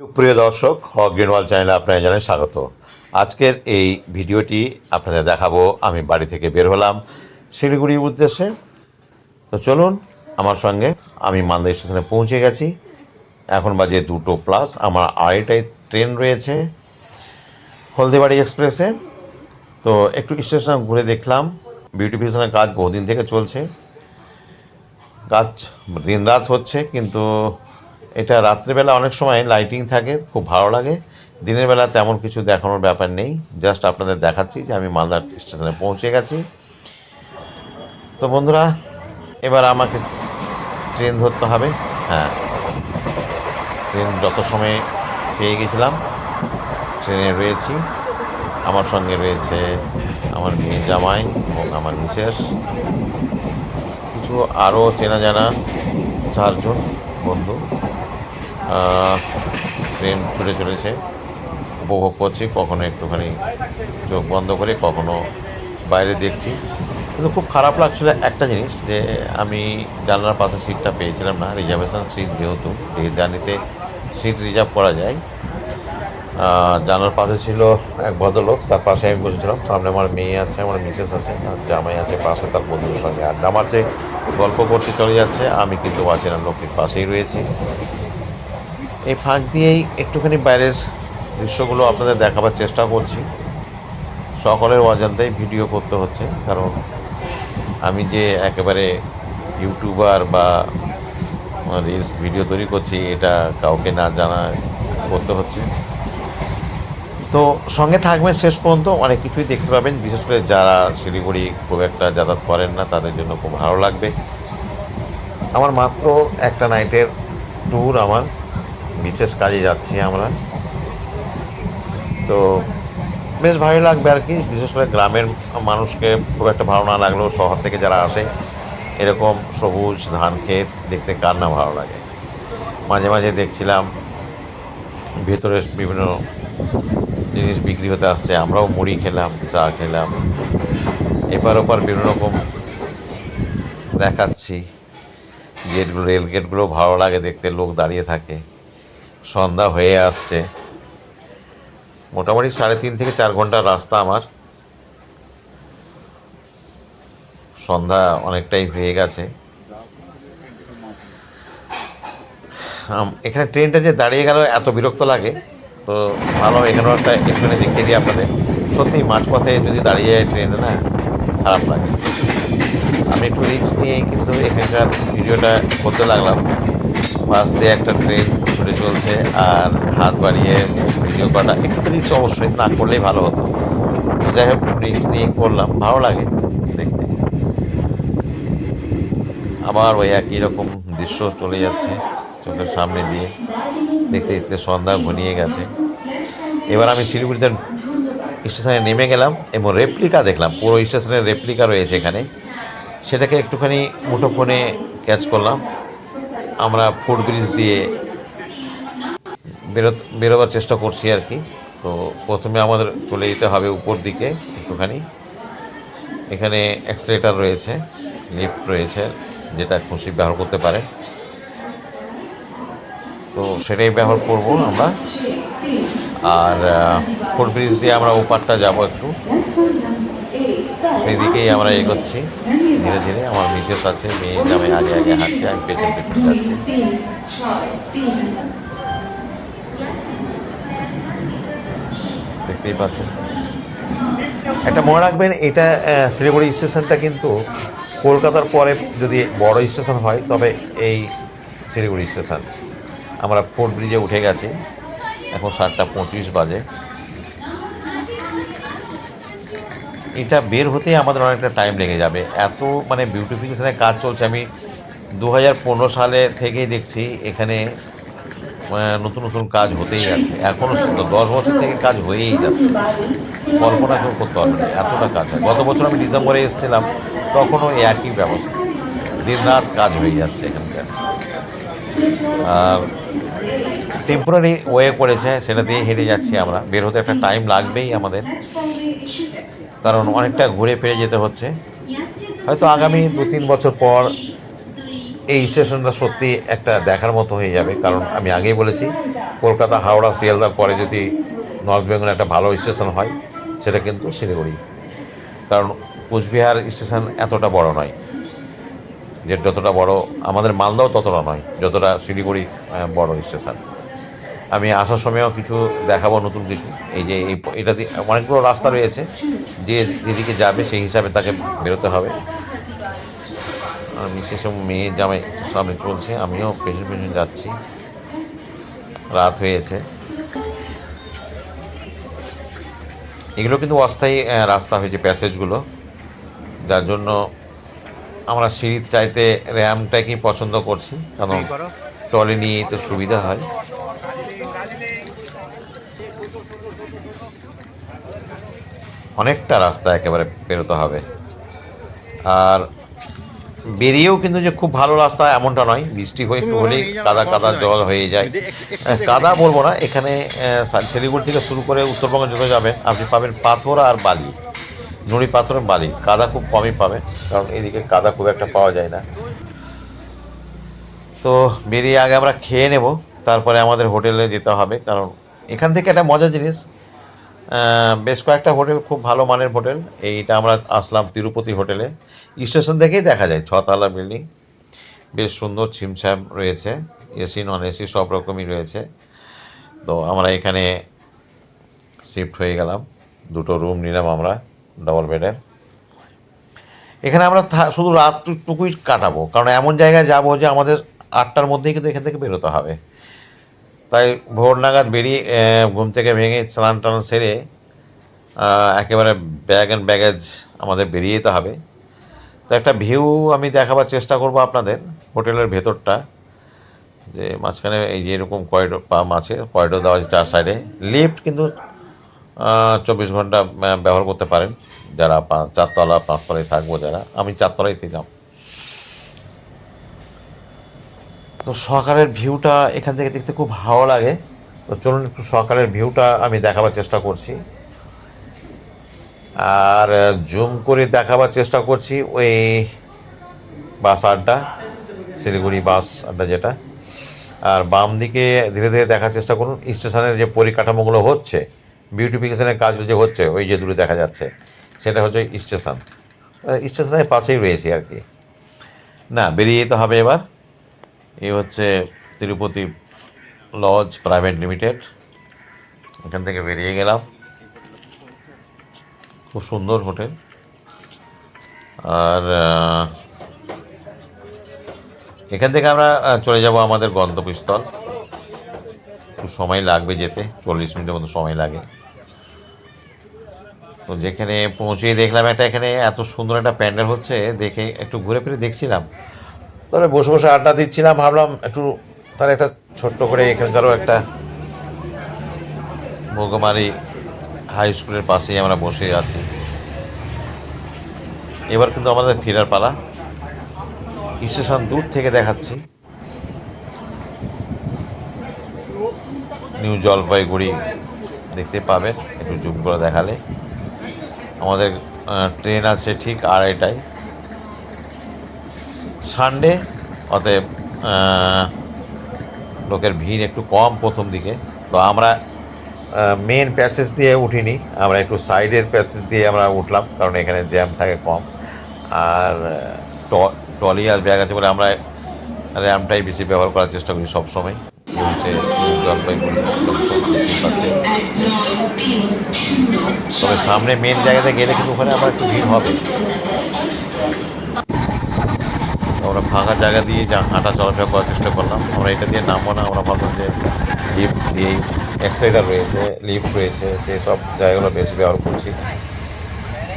প্রিয় দর্শক, হক গ্রিনওয়াল চ্যানেলে আপনারা জানাই স্বাগত। আজকের এই ভিডিওটি আপনাদের দেখাবো, আমি বাড়ি থেকে বের হলাম শিলিগুড়ির উদ্দেশ্যে। তো চলুন, আমার সঙ্গে আমি মালদা স্টেশনে পৌঁছে গেছি। এখন বাজে দুটো প্লাস আমার আড়াইটায় ট্রেন রয়েছে হলদিবাড়ি এক্সপ্রেসে তো একটু স্টেশন ঘুরে দেখলাম বিউটিফিকেশনের কাজ বহুদিন থেকে চলছে। কাজ দিন রাত হচ্ছে, কিন্তু এটা রাত্রেবেলা অনেক সময় লাইটিং থাকে, খুব ভালো লাগে। দিনের বেলা তেমন কিছু দেখানোর ব্যাপার নেই। জাস্ট আপনাদের দেখাচ্ছি যে আমি মালদা স্টেশনে পৌঁছে গেছি। তো বন্ধুরা, এবার আমাকে ট্রেন ধরতে হবে। হ্যাঁ ট্রেন যত সময়ে পেয়ে গেছিলাম ট্রেনে রয়েছি। আমার সঙ্গে রয়েছে আমার মেয়ে জামাই এবং আমার মিসেস। কিছু আরও চেনা জানা চারজন বন্ধু। ট্রেন ছুটে চলেছে। উপভোগ করছি, কখনো একটুখানি চোখ বন্ধ করে, কখনো বাইরে দেখছি। কিন্তু খুব খারাপ লাগছিল একটা জিনিস, যে আমি জানলার পাশে সিটটা পেয়েছিলাম না, রিজার্ভেশন সিট যেহেতু এই জার্নিতে সিট রিজার্ভ করা যায়। জানার পাশে ছিল এক ভদ্রলোক, তার পাশে আমি বসেছিলাম। সামনে আমার মেয়ে আছে, আমার মিসেস আছে জামাই আছে, পাশে তার বন্ধুদের সঙ্গে আড্ডা মারছে, গল্প করতে চলে যাচ্ছে। আমি কিন্তু অচেনা লোকের পাশেই রয়েছি। এই ফাঁক দিয়েই একটুখানি বাইরের দৃশ্যগুলো আপনাদের দেখাবার চেষ্টা করছি। সকলের অজান্তেই ভিডিও করতে হচ্ছে, কারণ আমি যে একেবারে ইউটিউবার বা রিলস ভিডিও তৈরি করছি, এটা কাউকে না জানা করতে হচ্ছে। তো সঙ্গে থাকবেন শেষ পর্যন্ত, অনেক কিছুই দেখতে পাবেন, বিশেষ করে যারা শিলিগুড়ি খুব একটা যাতায়াত করেন না, তাদের জন্য খুব ভালো লাগবে। আমার মাত্র একটা নাইটের ট্যুর আমার। বিশেষ কাজে যাচ্ছি আমরা। তো বেশ ভালো লাগবে আর কি, বিশেষ করে গ্রামের মানুষকে খুব একটা ভালো না লাগলেও শহর থেকে যারা আসে, এরকম সবুজ ধান ক্ষেত দেখতে কার না ভালো লাগে। মাঝে মাঝে দেখছিলাম ভেতরে বিভিন্ন জিনিস বিক্রি হতে আসছে, আমরাও মুড়ি খেলাম, চা খেলাম। এপার ওপার বিভিন্ন রকম দেখাচ্ছি গেটগুলো রেল গেটগুলো ভালো লাগে দেখতে, লোক দাঁড়িয়ে থাকে। সন্ধ্যা হয়ে আসছে। মোটামুটি সাড়ে তিন থেকে চার ঘণ্টার রাস্তা আমার। সন্ধ্যা অনেকটাই হয়ে গেছে। এখানে ট্রেনটা যে দাঁড়িয়ে গেল, এত বিরক্ত লাগে। তো ভালো, এখানেও একটা একটুখানি দেখিয়ে দিই আপনাদের। সত্যি মাঝপথে যদি দাঁড়িয়ে যায় ট্রেনে না, খারাপ লাগে। আমি একটু রিস্ক নিয়েই কিন্তু এখানকার ভিডিওটা করতে লাগলাম। পাশ দিয়ে একটা ট্রেন ছুটে চলছে, আর হাত বাড়িয়ে ভিডিও করা একটু রিক্স অবশ্যই, না করলেই ভালো হতো। তো যাই হোক রিক্স নিয়ে করলাম, ভালো লাগে দেখতে। আবার ওই একই রকম দৃশ্য চলে যাচ্ছে, চোখের সামনে দিয়ে। দেখতে দেখতে সন্ধ্যা ঘনিয়ে গেছে। এবার আমি শিলিগুড়িতে স্টেশনে নেমে গেলাম, এবং রেপ্লিকা দেখলাম, পুরো স্টেশনের রেপ্লিকা রয়েছে এখানে। সেটাকে একটুখানি মুঠোফোনে ক্যাচ করলাম। আমরা ফুট ব্রিজ দিয়ে বেরো, বেরোবার চেষ্টা করছি আর কি। তো প্রথমে আমাদের চলে যেতে হবে উপর দিকে একটুখানি। এখানে অ্যাক্সিলেটার রয়েছে লিফট রয়েছে, যেটা খুশি ব্যবহার করতে পারে। তো সেটাই ব্যবহার করব আমরা। আর ফুট ব্রিজ দিয়ে আমরা ওপারটা যাব একটু। সেদিকেই আমরা এগোচ্ছি। ধীরে ধীরে আমার মিসেস আছে, মেয়ে জামাই আগে আগে হাঁটছে, আমি পেছন পেছন যাচ্ছি। দেখতেই পাচ্ছেন। একটা মনে রাখবেন, এটা শিলিগুড়ি স্টেশনটা কিন্তু কলকাতার পরে যদি বড় স্টেশন হয়, তবে এই শিলিগুড়ি স্টেশন। আমরা ফোর্ট ব্রিজে উঠে গেছি, এখন সাতটা পঁচিশ বাজে। এটা বের হতেই আমাদের অনেকটা টাইম লেগে যাবে। এত মানে বিউটিফিকেশনের কাজ চলছে। আমি দু হাজার পনেরো সালে থেকেই দেখছি, এখানে নতুন নতুন কাজ হতেই আছে এখনও দশ বছর থেকে কাজ হয়েই যাচ্ছে। কল্পনা কেউ করতে পারবে না, এতটা কাজ হয়। গত বছর আমি ডিসেম্বরে এসেছিলাম, তখনও একই ব্যবস্থা। দিন রাত কাজ হয়ে যাচ্ছে এখানকার। আর টেম্পোরারি ওয়ে করেছে, সেটা দিয়ে হেঁটে যাচ্ছি আমরা। বের হতে একটা টাইম লাগবেই আমাদের। কারণ অনেকটা ঘুরে ফিরে যেতে হচ্ছে। হয়তো আগামী দু তিন বছর পর এই স্টেশনটা সত্যি একটা দেখার মতো হয়ে যাবে। কারণ আমি আগেই বলেছি, কলকাতা, হাওড়া, শিয়ালদার পরে যদি নর্থ বেঙ্গলে একটা ভালো স্টেশন হয়, সেটা কিন্তু শিলিগুড়ি। কারণ কুচবিহার স্টেশন এতটা বড় নয়। যে যতটা বড়, আমাদের মালদাও ততটা নয়, যতটা শিলিগুড়ি বড় স্টেশন আমি আসার সময়ও কিছু দেখাবো নতুন কিছু। এই যে এটা অনেকগুলো রাস্তা রয়েছে। যে যেদিকে যাবে, সেই হিসাবে তাকে বেরোতে হবে। সেসব মেয়ে জামাই সামনে চলছে আমিও পেছন পেছন যাচ্ছি। রাত হয়েছে। এগুলো কিন্তু অস্থায়ী রাস্তা হয়েছে প্যাসেজগুলো। যার জন্য আমরা সিঁড়ির চাইতে র্যামটাকেই পছন্দ করছি কারণ টলে নিয়ে তো সুবিধা হয়। অনেকটা রাস্তা একেবারে পেরোতে হবে। আর বেরিয়েও কিন্তু যে খুব ভালো রাস্তা এমনটা নয়। বৃষ্টি হয়ে একটু হলেই কাদা কাদা জল হয়ে যায়। কাদা বলব না এখানে শিলিগুড়ি থেকে শুরু করে উত্তরবঙ্গে যত যাবেন আপনি পাবেন পাথর আর বালি। নুড়ি পাথরের বালি। কাদা খুব কমই পাবেন কারণ এদিকে কাদা খুব একটা পাওয়া যায় না। তো বেরিয়ে আগে আমরা খেয়ে নেব তারপরে আমাদের হোটেলে যেতে হবে কারণ এখান থেকে একটা মজার জিনিস বেশ কয়েকটা হোটেল, খুব ভালো মানের হোটেল। এইটা আমরা আসলাম তিরুপতি হোটেলে। স্টেশন থেকেই দেখা যায়, ছতলা বিল্ডিং। বেশ সুন্দর ছিমছাম রয়েছে এসি নন এসি সব রকমই রয়েছে। তো আমরা এখানে শিফট হয়ে গেলাম। দুটো রুম নিলাম আমরা ডবল বেডের এখানে আমরা শুধু রাতটুকুই কাটাবো, কারণ এমন জায়গায় যাব যে আমাদের আটটার মধ্যেই কিন্তু এখান থেকে বেরোতে হবে। তাই ভোর নাগাদ বেরিয়ে ঘুম থেকে ভেঙে স্নান টান সেরে একেবারে ব্যাগ অ্যান্ড ব্যাগেজ আমাদের বেরিয়ে যেতে হবে। তো একটা ভিউ আমি দেখাবার চেষ্টা করব আপনাদের, হোটেলের ভেতরটা, যে মাঝখানে এই যে এরকম করিডোর পাম আছে করিডোর দেওয়া আছে চার সাইডে। লিফট কিন্তু চব্বিশ ঘণ্টা ব্যবহার করতে পারেন, যারা পা- চারতলা, পাঁচতলায় থাকব যারা। আমি চারতলায় ছিলাম। তো সকালের ভিউটা এখান থেকে দেখতে খুব ভালো লাগে। তো চলুন একটু সকালের ভিউটা আমি দেখাবার চেষ্টা করছি। আর জুম করে দেখাবার চেষ্টা করছি ওই বাস আড্ডা, শিলিগুড়ি বাস আড্ডা যেটা। আর বাম দিকে ধীরে ধীরে দেখার চেষ্টা করুন, স্টেশনের যে পরিকাঠামোগুলো হচ্ছে, বিউটিফিকেশনের কাজ যে হচ্ছে, ওই যে দূরে দেখা যাচ্ছে, সেটা হচ্ছে স্টেশন। স্টেশনের পাশেই রয়েছে আর কি। না, বেরিয়ে যেতে হবে এবার। এই হচ্ছে তিরুপতি লজ প্রাইভেট লিমিটেড এখান থেকে বেরিয়ে গেলাম। খুব সুন্দর হোটেল। আর এখান থেকে আমরা চলে যাব আমাদের গন্তব্যস্থল। একটু সময় লাগবে যেতে, চল্লিশ মিনিটের মতো সময় লাগে। তো যেখানে পৌঁছে দেখলাম একটা, এখানে এত সুন্দর একটা প্যান্ডেল হচ্ছে, দেখে একটু ঘুরে ফিরে দেখছিলাম। তবে বসে বসে আড্ডা দিচ্ছিলাম ভাবলাম একটু তার একটা ছোট্ট করে এখানকারও একটা ভোগমারি হাই স্কুলের পাশেই আমরা বসে আছি। এবার কিন্তু আমাদের ফেরার পালা। স্টেশন দূর থেকে দেখাচ্ছি। নিউ জলপাইগুড়ি দেখতে পাবেন একটু জুম করে দেখালে। আমাদের ট্রেন আছে ঠিক আড়াইটায়। সানডে অতএব লোকের ভিড় একটু কম প্রথম দিকে। তো আমরা মেন প্যাসেজ দিয়ে উঠিনি। আমরা একটু সাইডের প্যাসেজ দিয়ে আমরা উঠলাম, কারণ এখানে জ্যাম থাকে কম। আর ট্রলি আর ব্যাগ আছে বলে আমরা র্যামটাই বেশি ব্যবহার করার চেষ্টা করি সবসময়। জলপাইগুড়ি তবে সামনে মেন জায়গাতে গেলে কিন্তু ওখানে আবার একটু ভিড় হবে। আমরা ফাঁকা জায়গা দিয়ে যা হাঁটা চলাফেরা করার চেষ্টা করলাম। আমরা এটা দিয়ে নামবো না, আমরা ভাবলাম যে লিফ্ট দিয়েই এক্সেলেটার রয়েছে লিফট রয়েছে সেই সব জায়গাগুলো বেশি ব্যবহার করছি।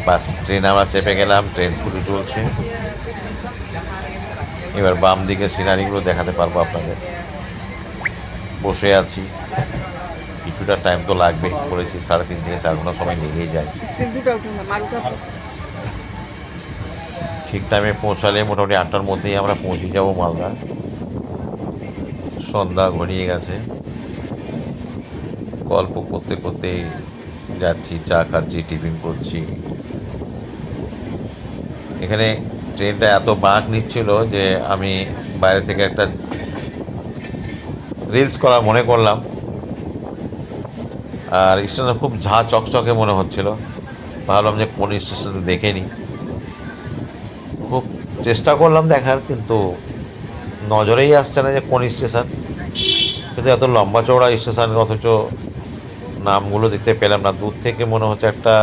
বাস, ট্রেন আমরা চেপে গেলাম, ট্রেন ছুটে চলছে। এবার বাম দিকে সিনারিগুলো দেখাতে পারব আপনাদের। বসে আছি। কিছুটা টাইম তো লাগবে করেছি, সাড়ে তিন থেকে চার ঘণ্টা সময় লেগেই যায় দুটো উঠুন না মারুটা ঠিক টাইমে পৌঁছালে মোটামুটি আটটার মধ্যেই আমরা পৌঁছে যাব মালদা। সন্ধ্যা ঘনিয়ে গেছে। গল্প করতে করতেই যাচ্ছি, চা খাচ্ছি, টিফিন করছি। এখানে ট্রেনটা এত বাঁক নিচ্ছিল যে আমি বাইরে থেকে একটা রিলস করা মনে করলাম। আর স্টেশনটা খুব ঝাঁ চকচকে মনে হচ্ছিল। ভাবলাম যে কোন স্টেশন দেখে নিই। চেষ্টা করলাম দেখার, কিন্তু নজরেই আসছে না যে কোন স্টেশন। কিন্তু এত লম্বা চওড়া স্টেশন অথচ নামগুলো দেখতে পেলাম না। দূর থেকে মনে হচ্ছে একটা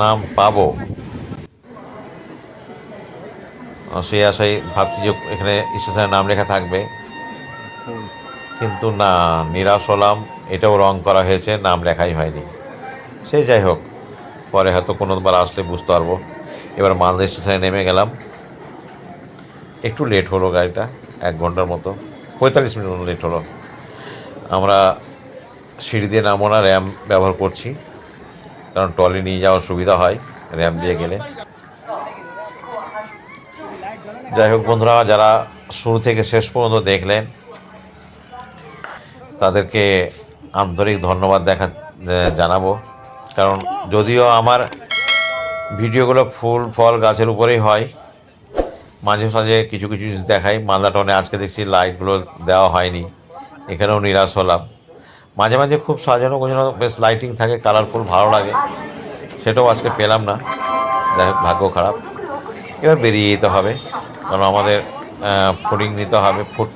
নাম পাবো। সেই আশায় ভাবছি যে এখানে স্টেশনের নাম লেখা থাকবে। কিন্তু না, নিরাশ হলাম, এটাও রং করা হয়েছে, নাম লেখাই হয়নি। সে যাই হোক, পরে হয়তো কোনোবার আসলে বুঝতে পারব। এবার মালদা স্টেশনে নেমে গেলাম। একটু লেট হলো গাড়িটা, এক ঘণ্টার মতো। পঁয়তাল্লিশ মিনিট মতো লেট হলো। আমরা সিঁড়ি দিয়ে নামো না, র্যাম ব্যবহার করছি। কারণ টলি নিয়ে যাওয়ার সুবিধা হয়, র্যাম দিয়ে গেলে। যাই হোক বন্ধুরা, যারা শুরু থেকে শেষ পর্যন্ত দেখলেন, তাদেরকে আন্তরিক ধন্যবাদ দেখা জানাব। কারণ যদিও আমার ভিডিওগুলো ফুল, ফল গাছের উপরেই হয়। মাঝে মাঝে কিছু কিছু জিনিস দেখাই। মালদা টনে আজকে দেখছি লাইটগুলো দেওয়া হয়নি। এখানেও নিরাশ হলাম। মাঝে মাঝে খুব সাজানো গোছানো বেশ লাইটিং থাকে, কালারফুল, ভালো লাগে। সেটাও আজকে পেলাম না। যাই ভাগ্য খারাপ। এবার বেরিয়ে যেতে হবে। কারণ আমাদের ফুডিং নিতে হবে ফুড